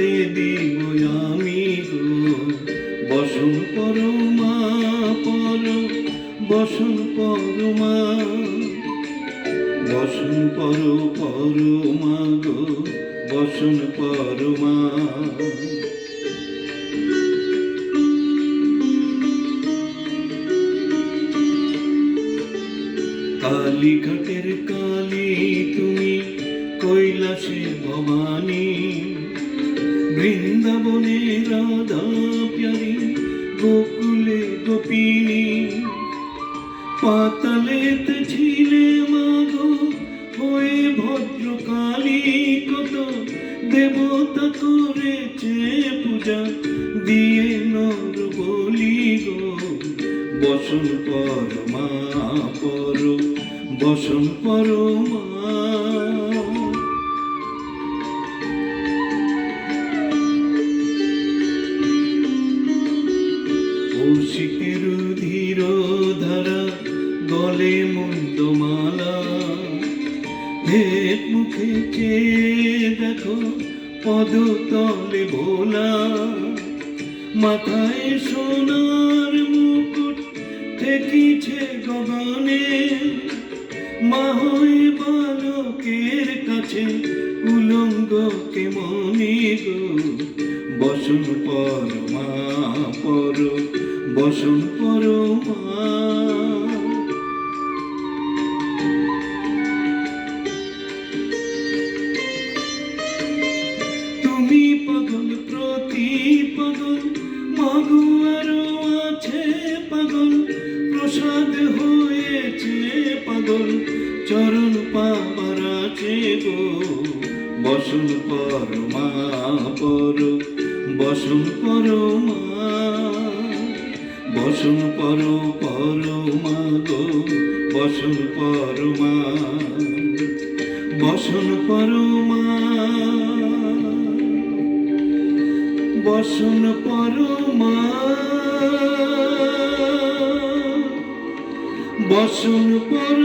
পদে দিব আমি গো। বসন পর মা পর বসন পর মা বসন পর মা গো, বসন পর মা কালীঘাটের কালী, তুমি কৈলাসে ভবানী। বৃন্দাবনে রাধা প্যারি গোকুলে গোপিনী, পাতালেতে ছিলে মাগো হয়ে ভদ্রকালী কত দেবতা করেছে পূজা, দিয়ে নর বলি গো, বসন পর মা পর, বসন পর কৌশিকের ধীর ধারা, গলে মুন্ডমালা ভেদ মুখে চেয়ে দেখো পদতলে ভোলা। মাথায় সোনার মুকুট ঠেকিছে গগনে। মা হয়ে বালকের কাছে উলঙ্গকে মনে গো? বসন পর মা পর বসন পর মা তুমি পাগল প্রতি পাগল মাগো আরও আছে পাগল, প্রসাদ হয়েছে পাগল, চরণ পাবার আছে গো। বসন পর মা পর বসন পর মা বসন পর পর মা গো, বসন পর মা, বসন পর মা, বসন পর মা, বসন পর